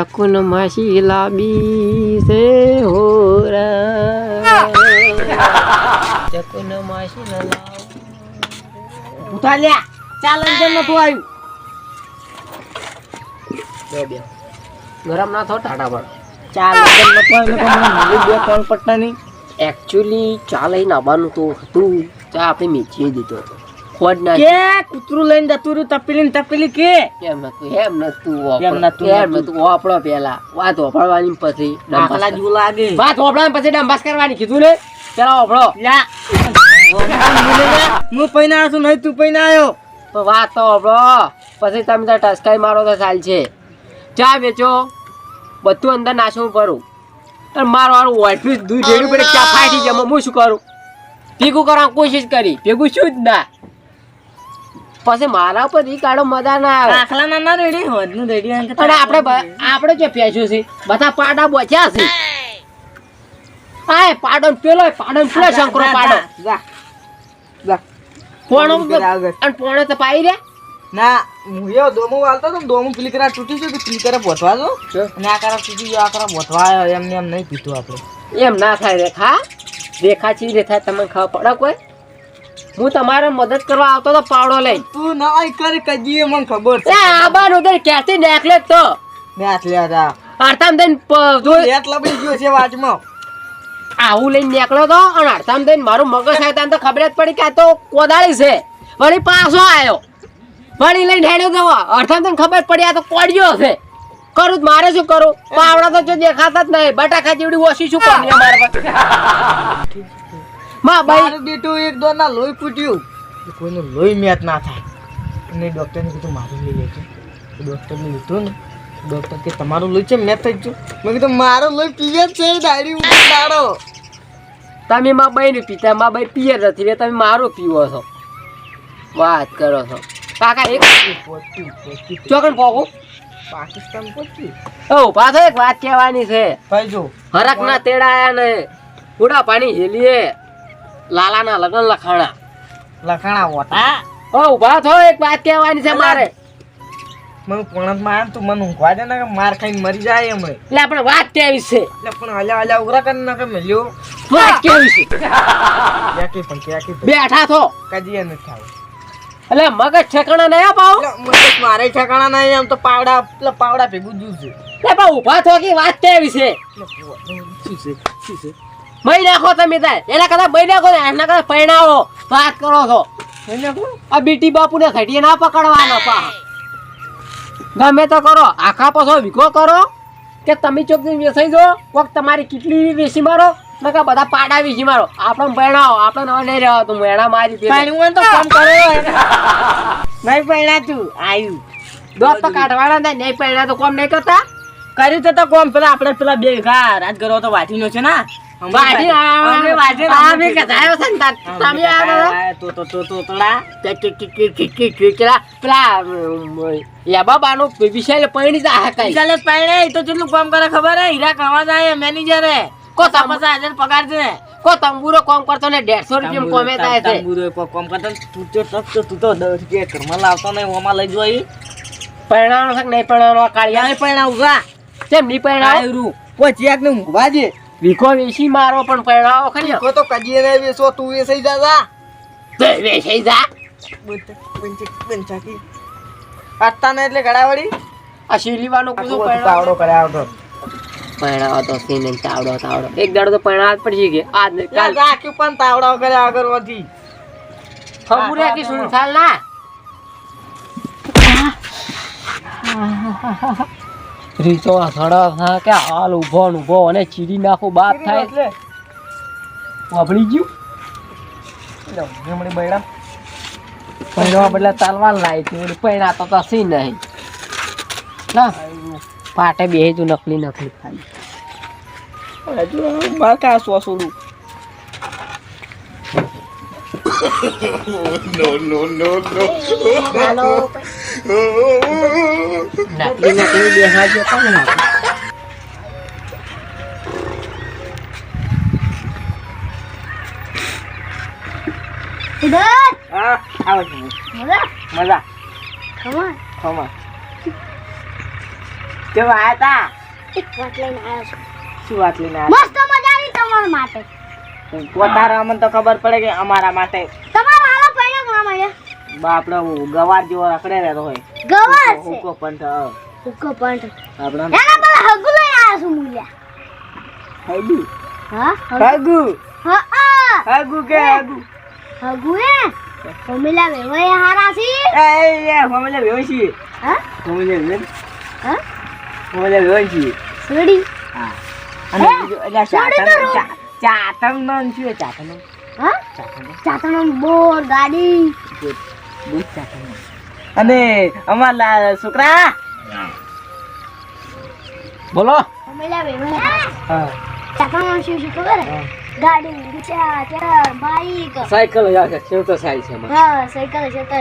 ચકુન માસી લાબી છે હોરા ચકુન માસી લાવ ચાલ અંજન નતું આવ્યું બે બે. ગરમ ના થો ટાટા પર ચાલ અંજન નતું આવ્યું બે કોણ પટ્ટા નહીં એકચ્યુઅલી ચા લઈને આવવાનું તો હતું. ચા આપણે મેચી દીધો હતો. ના કે કૂતરું લઈને જતું રહ્યું તપેલી ને તપેલી કે? એમ નતું એમ નતું એમ નતું, એમ નતું. નતું પેલા. વાત વાપરવાની પછી ડંબાસ જેવું લાગે. વાત વાપરવાની પછી ડંબાસ કરવાની કીધું ને? પેલા વાપરો. લ્યા હું પૈના છું નહીં તું પૈના આવ્યો તો વાત તો વાપરો. પછી તમે તો ટસકાઈ મારો તો ચાલ છે. ચા વેચો. બધું અંદર નાશવું કરું અને મારું વાળું વાઈફી દૂધ રેડ્યું પડે ચા ફાટી જમો હું શું કરું? ભેગું કરવાની કોશિશ કરી. ભેગું શું જ ના. પછી મારા ઉપર ઈ કાઢો મજા ના આવે. આખલા ના ના રેડી હોદનું રેડી અને આપણે આપણે જે પેશું છે બધા પાડા બોચ્યા છે. આય પાડો પેલો પાડો ને પેલો શંકરો પાડો. જા જા. પોણો. અને પોણો તો પાઈ રે ના હું એવો દોમો વાળતો હતો દોમો દોમું પેલી કરા તૂટી ગયું તો પેલી કરા બોથવા દો. અને આ કરા તૂટી ગયો આ કરા બોથવા આવ્યો એમને એમ નહીં પીતું આપણે. એમ ના થાય રેખા રેખા ચી રે થાય તમને ખબર પડે કોઈ? હું તમારે મદદ કરવા આવતો તો પાવડો લઈ. તું ના કર કજી મને ખબર છે. આબાનો દર ક્યાંથી નીકળે જ તો લ્યા હતા અડધામ દઈને જો લેટ લબડી ગયો છે વાજમાં. આવું લઈને નીકળ્યો તો અને અડધામ દઈને મારું મગજ થાય તને તો ખબર જ પડી કે આ તો કોદાળી છે. વળી પાછો આવ્યો વળી લઈને હેડ્યો તો અડધામ દઈને ખબર પડી આ તો કોડિયો છે. કરું તો મારે શું કરું? પાવડા તો જો દેખાતા જ નહીં. બટાકા જેવડી ઓછી શું કરવી મારે માં ભાઈ. મારું એક દો ના લોહી ફૂટ્યું. કોઈનું લોહી મેચ ના થાય. અને ડૉક્ટરને કીધું મારું લઈ લેજો. ડૉક્ટરને લીધું ને ડૉક્ટર કે તમારું લોહી છે મેચ થઈ ગયું? મેં કીધું મારું લોહી પીએ છે ડાયરી દાડો તમે માં બહેન પીતા માં ભાઈ પીએ નથી રે તમે મારો પીવો છો. વાત કરો છો. કાકા એક ચોકન પોકો. પાકિસ્તાન પહોંચ્યું ઓ પાછો એક વાત કહેવાની છે. ભાઈ જો હરક ના તેડાયા ને. ઉડા પાણી હેલીએ. લાલાના લગન લખાણા. લખાણા હોતા? ઓ ઊભા થો એક વાત કહેવાની છે મારે. મને પોણતમાં આવ્યા ને તું મને ઊંઘવા દે ને કે માર ખાઈને મરી જાય એમ એટલે આપણે વાત કેવી છે. એટલે પણ હલા હલા ઉગરા કરી નાખે મેલ્યો. વાત કેવી છે. યાકી પણ યાકી બેઠા થો. એ નથી થાય એટલે મગજ ઠેકાણા નહીં અપાવ એટલે મગજ મારે ઠેકાણા નહીં એમ તો પાવડા પેલા પાવડા ભેગું જ્યુસ છે. એટલે પણ ઊભા થો કે વાત કેવી છે. શું છે શું છે? મહી નાખો તમે તાર. એના કરતા મહી નાખો એના કરતા પૈણાવો વાત કરો છો. આ બીટી બાપુને ઘડીએ ના પકડવાનો પા. ગમે તો કરો. આખા પાછો વિકો કરો કે તમે ચોક વેસાઈ જો કોક તમારી કેટલી વેસી મારો? નકા બધા પાડા વેસી મારો. આપણે પૈણાવો આપણે નવા નહીં રહેવા તું મેણા મારી દે. તો કામ કરો નહીં પૈણા તું આયુ. દોત તો કાઢવાના થાય નહીં પૈણા તો કોમ નહીં કરતા? કર્યું તો તો કોમ. પેલા આપણે પેલા બે ઘા રાજગરો તો વાંચીનો છે ને. ને જા કઈ પગાર છે. કો તંબુરો કોમ કરતો ને 150 રૂપિયા કોમે થાય છે. તંબુરો કોઈ કામ તું તો તું તો દસ રૂપિયા ઘરમાં લાવતો નહીં ઓમાં લઈ જોઈ. પૈણાનો છે નહીં પૈણાનો કાળિયા? યાર પૈણા ઉગા કેમ નહીં આયરું પછી એક ને ઊંઘવા દે. વિખો વેસી મારો પણ પૈણાવો ખરી. કો તો કજીએ ને વેસો તું વેસાઈ જા જા. તે વેચાઈ જા. આટતા ને એટલે ઘડાવડી આ શીલીવાનો કૂદો તાવડો કર્યા આવતો પૈણાવો તો સીને તાવડો તાવડો. એક દાડો તો જ પડી ગઈ. આજ ને કાલ. કે પણ તાવડા કર્યા આગળથી ખબુરે કે સુન થાલ ના? રીતો સડક હા કે હાલ ઊભો ને ઊભો અને ચીડી નાખો બાપ થાય. વાપરી ગયું? જમણી બૈડા. બદલે તાલવા લાય છે પૈણા તો તસી નહીં. ના પાટે બે તું નકલી નકલી ખાલી હજુ માર કા સોસુડું નકલી નકલી બેહાડજો કોણ નાખે હા આવે છે મજા ખમા કેવા આયા તા એક વાત લઈને આવ્યો છું શું વાત લઈને આયા મસ્ત મજાની તમારા માટે. પોતાના અમને તો ખબર પડે કે અમારા માટે તમારા બાપડો ગવાર જેવો રખડે રહેતો હોય. ગવાર છે? હુકો પંઠ થ- હુક્કો પણ એના પર હગુ લઈ આવ્યો છું મૂલ્યા હગુ? હા? હગુ? હા હગુ કે હગુ? હગુ એ ફોમિલા વેવાય હારા છે? એ એ ફોમિલા વેવાય છીએ હા? ફોમિલા વેવાય હા? ફોમિલા વેવાય છીએ સડી? હા. અને એટલે ચાતમ ચાતમ નામ શું ચાતમ હા? ચાતમ ચાતમ બોર ગાડી. અને અમારા છોકરા? બોલો. સાયકલ છે તો સાયકલ છે તો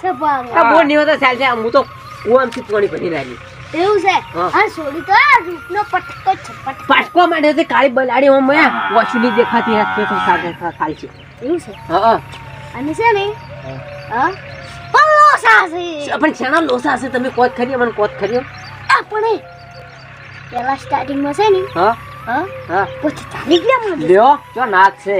છે બોર તો સારી છે હું તો કુવામથી પાણી ભરી નાખી. એવું છે? હા. આ છોડી તો રૂપનો પટકો છે પટકો. માટે તે કાળી બલાડી હું. મેં વોશની દેખાતી હશે તો સાગે ખાલી છે. એવું છે? હા હા. અને છે ને હા? લોસા છે. પણ શેના લોસા છે? તમે કોત ખરી મને કોત ખરી. આપણે પેલા સ્ટાર્ટિંગમાં છે ને હા? હા? હા. પછી ચાલી ગયા મને લ્યો જો નાક છે.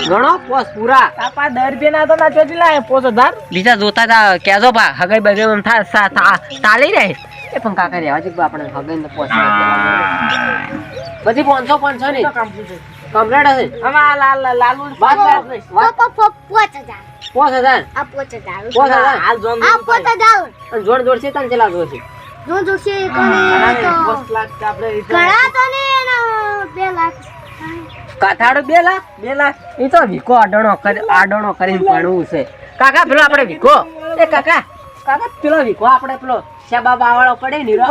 ઘણો પોસ પૂરા. તાપા દરબે ના તો ના ચોટી લાય પોસ હજાર બીજા જોતા તા કેજો બા હગાઈ બગે એમ થા સા- ચાલી રહે. એ પણ કાકા રેવા છે આપણે હગાઈ ને પોસ પછી પાંચસો પાંચસો ની. કમ્પ્લેટ હશે આમાં લાલ લાલુ વાત વાત. હજાર. પોસ હજાર. આ પોચ હજાર. પોસ હજાર. હાલ જોન આ પોચ હજાર. અને જોડ જોડ છે તને ચલા જોશે જો જોશે કોને તો પોસ લાખ આપણે ઘણા તો ને એના બે લાખ. કાથાડો બે લાખ? બે લાખ? એ તો વિકો આડણો કરી આડણો કરીને ભણવું છે. કાકા પેલો આપણે વિકો એ કાકા કાકા પેલો વિકો આપણે પેલો શેબા બાવાળો પડે નીરો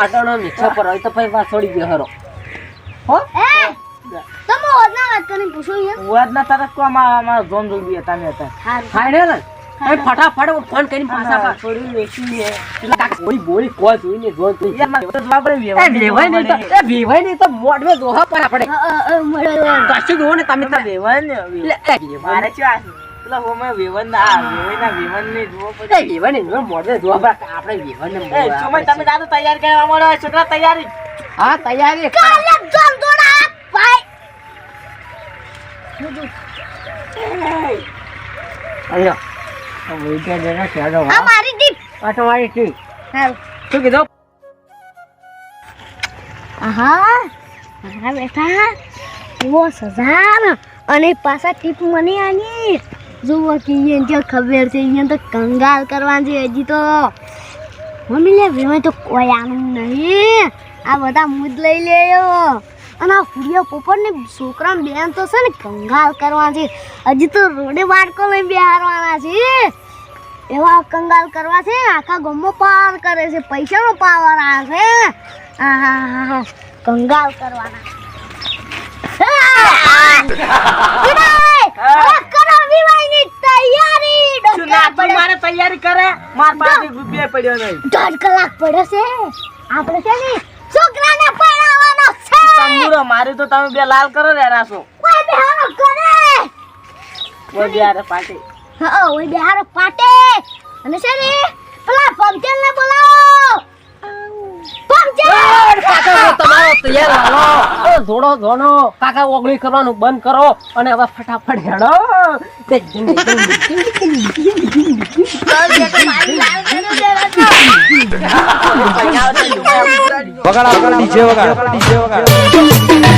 આડણો નીચે પર હોય તો પછી છોડી ગયો હરો. હો? એ ઓદના વાત કરીને પૂછો યાર વાત ના કો અમારા અમારા જોન જોન બી હતા ને હતા હારું. ફાઈનલ ને એ ફટાફટ ફોન કરીને પાછા પા છોડી વેચી હે પેલા બોલી બોલી કોલ જોઈને જોન જોઈ યાર મારે તો આપણે વેવાય નહીં તો એ વેવાય નહીં તો મોઢવે દોહા પર આપણે. અ, અ, અ, મળે કશું જોવો ને તમે તો ને વેવાય મારે શું આ? પેલા હોમે વ્યવહાર ના જોવો પડે. આપણે વેવાય ને સમય તમે દાદા તૈયાર કરવા મળો છોકરા તૈયારી. હા તૈયારી. કાલે ભાઈ. અલ્યો વૈદ્ય જરા શેડો આ મારી ટીપ આ તમારી ટી હારું શું કીધું? આહા મારા બેટા ઓ સજાન. અને પાછા ટીપ મને આની. જુઓ કે એને જો ખબર છે એને તો કંગાલ કરવાની છે હજી તો. મમ્મી લે ભાઈ તો કોઈ આનું નહીં. આ બધા મૂદ લઈ લેયો અને આ ફૂડિયો પોપટ ને છોકરા બેન તો છે ને કંગાલ કરવા છે. હજી તો રોડે બાળકો લઈ બેહારવાના છે. એવા કંગાલ કરવા છે આખા ગમો પાર કરે છે પૈસાનો પાવર આ છે. આહાહાહા. કંગાલ કરવાના. તૈયારી. કરે? માર પાસે રૂપિયા પડ્યો નહીં. દોઢ કલાક પડ્યો છે. આપણે છે ને છે મારી તો તમે બે લાલ કરો રે રાસો કોઈ બેહારો કરે. કોઈ બે હારો પાટી. હા ઓય બેહારો પાટે. અને છે ને પેલા પંચર ને બોલાવો. જોડો જોડો કાકા ઓગળી કરવાનું બંધ કરો અને હવે ફટાફટ હેડો. તે વગાડ વગાડ ડીજે વગાડ ડીજે વગાડ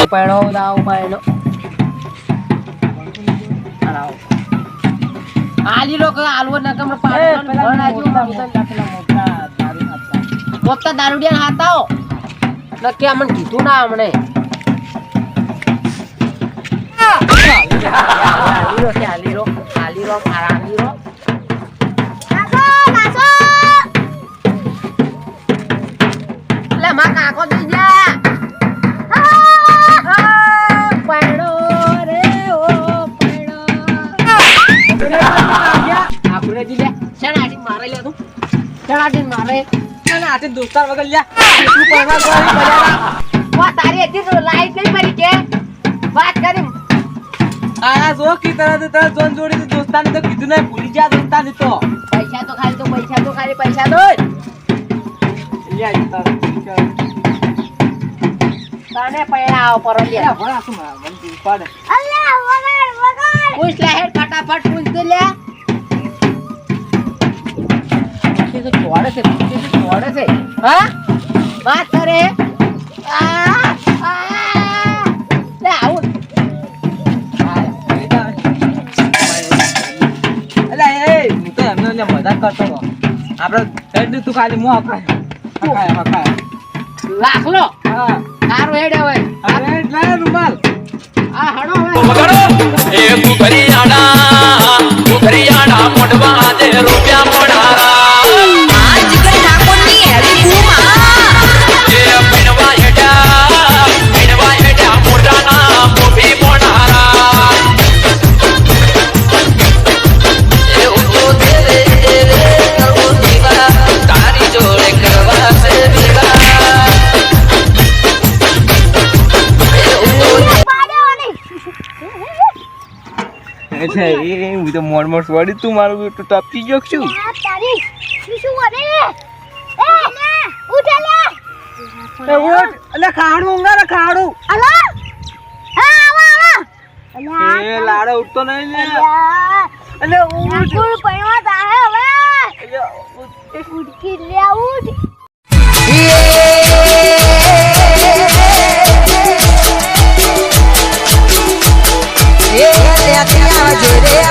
વર પૈણો દાવ પૈણો આલી લો કે આલવો નકમ મોટા દારૂડિયા હાતાઓ નક્કી અમને કીધું ના હમણે મને આતે દોસ્તાર વગર લ્યા. એટલું પરવા ગયો બજારા વા તારી હજી તો લાઈટ નહીં પડી કે. વાત કરી. આયા જો કી તરત તરત જોન જોડી તો દોસ્તાને તો કીધું નહીં ભૂલી જા તો. પૈસા તો ખાલી તો પૈસા તો ખાલી પૈસા તો લ્યા તાર તને પૈણા આવો પર લ્યા. ભણા શું મારા મન તું પાડે અલ્યા વગાડ વગાડ પૂછ લે હેડ ફટાફટ પૂછ દે લે તે તો ચોડે છે ચોડે છે. હા? વાત કરે? મજાક કરતો હતો. આપણે તું ખાલી મોં હકાય હકાય હકાય. લાખલો હા. સારું હેડ હવે. અરે લે રૂમાલ. આ હણો હવે. વગાડો. એ કુકરિયાણા કુકરિયાણા મોઢવા દે રૂપિયા મોઢારા એ હું તો મોડ મોડ વળી તું મારું એટલું ટપકી ગયો છું તારી. શું શું વરે એ લે લે. એ ઉઠ. એટલે ખાડું ઊંઘા ખાડું. અલા આ આવા આવા. એ લાડો ઉઠતો નહીં લે અલ્યા એટલે ઉઠ. તાહે હવે. લે ઉઠ. get it.